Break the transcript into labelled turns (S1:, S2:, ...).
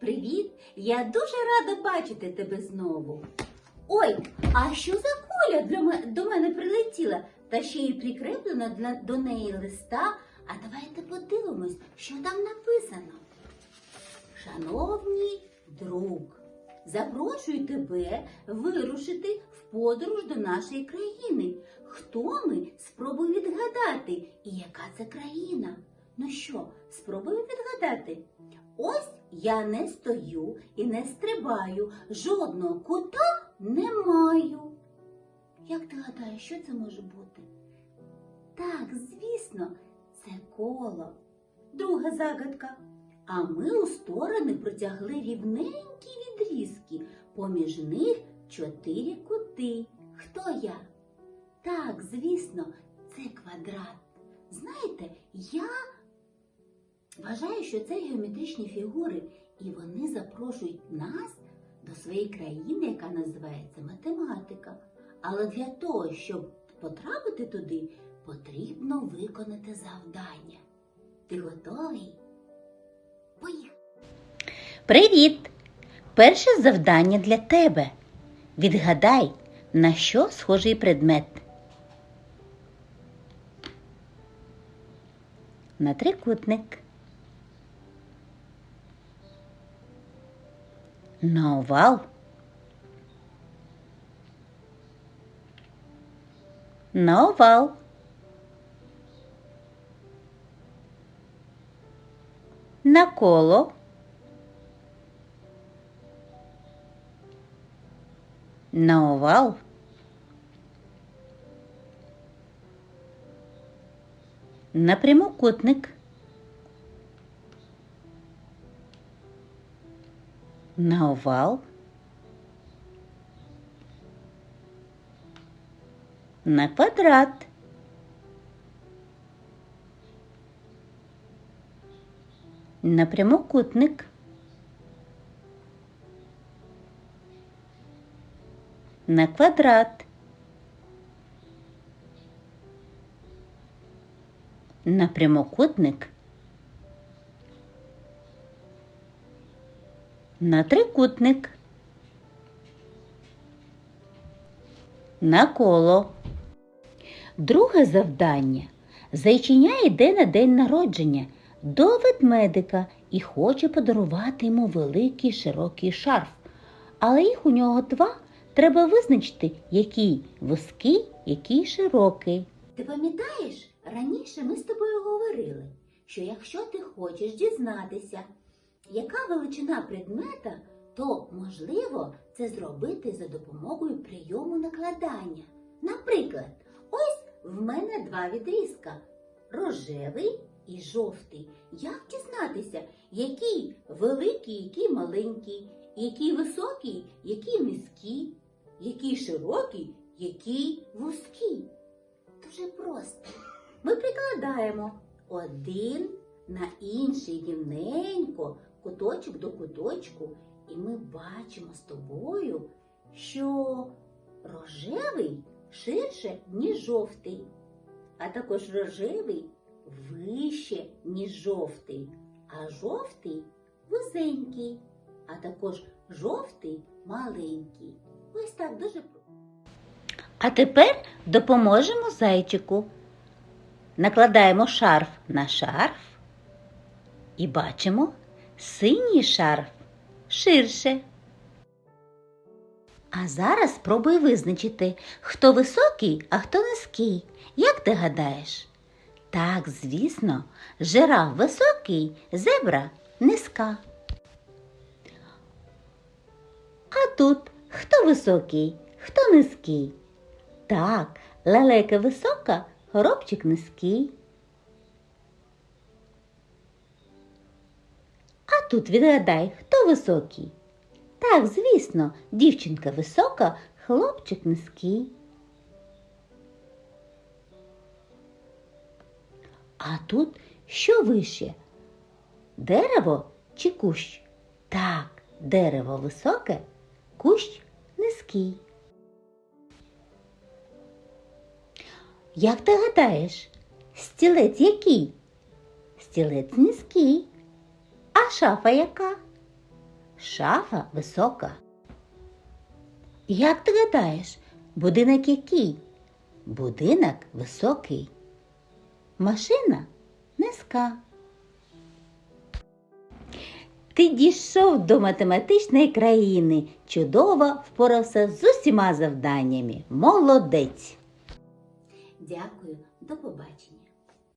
S1: Привіт! Я дуже рада бачити тебе знову. Ой, а що за куля до мене прилетіла? Та ще й прикреплено для, до неї листа. А давайте подивимось, що там написано. Шановний друг, запрошую тебе вирушити в подорож до нашої країни. Хто ми? Спробуй відгадати. І яка це країна? Ну що, спробуй відгадати. Ось я не стою і не стрибаю, жодного кута не маю. Як ти гадаєш, що це може бути? Так, звісно, це коло. Друга загадка. А ми у сторони протягли рівненькі відрізки, поміж них чотири кути. Хто я? Так, звісно, це квадрат. Знаєте, я вважаю, що це геометричні фігури, і вони запрошують нас до своєї країни, яка називається математика. Але для того, щоб потрапити туди, потрібно виконати завдання. Ти готовий? Поїхали!
S2: Привіт! Перше завдання для тебе. Відгадай, на що схожий предмет. На трикутник. На овал. На овал. На коло. На овал. На прямокутник. На овал. На квадрат. На прямокутник. на квадрат. На прямокутник. На трикутник. На коло. Друге завдання. Зайчиня йде на день народження до ведмедика і хоче подарувати йому великий широкий шарф. Але їх у нього два. Треба визначити, який вузький, який широкий.
S1: Ти пам'ятаєш, раніше ми з тобою говорили, що якщо ти хочеш дізнатися, яка величина предмета, то можливо це зробити за допомогою прийому накладання. Наприклад, ось в мене два відрізка рожевий і жовтий. Як дізнатися, який великий, який маленький, який високий, який низький, який широкий, який вузький? Дуже просто. Ми прикладаємо один на інший рівненько, куточок до куточку, і ми бачимо з тобою, що рожевий ширше, ніж жовтий, а також рожевий вище, ніж жовтий, а жовтий вузенький, а також жовтий маленький. Ось так дуже.
S2: А тепер допоможемо зайчику. Накладаємо шарф на шарф і бачимо синій шарф ширше. А зараз спробуй визначити, хто високий, а хто низький. Як ти гадаєш? Так, звісно, жираф високий, зебра низька. А тут хто високий, хто низький? Так, лелека висока, горобчик низький. Тут відгадай, хто високий? Так, звісно, дівчинка висока, хлопчик низький. А тут що вище? Дерево чи кущ? Так, дерево високе, кущ низький. Як ти гадаєш, стілець який? Стілець низький. А шафа яка? Шафа висока. Як ти гадаєш, будинок який? Будинок високий. Машина низька. Ти дійшов до математичної країни, чудово впорався з усіма завданнями. Молодець!
S1: Дякую, до побачення.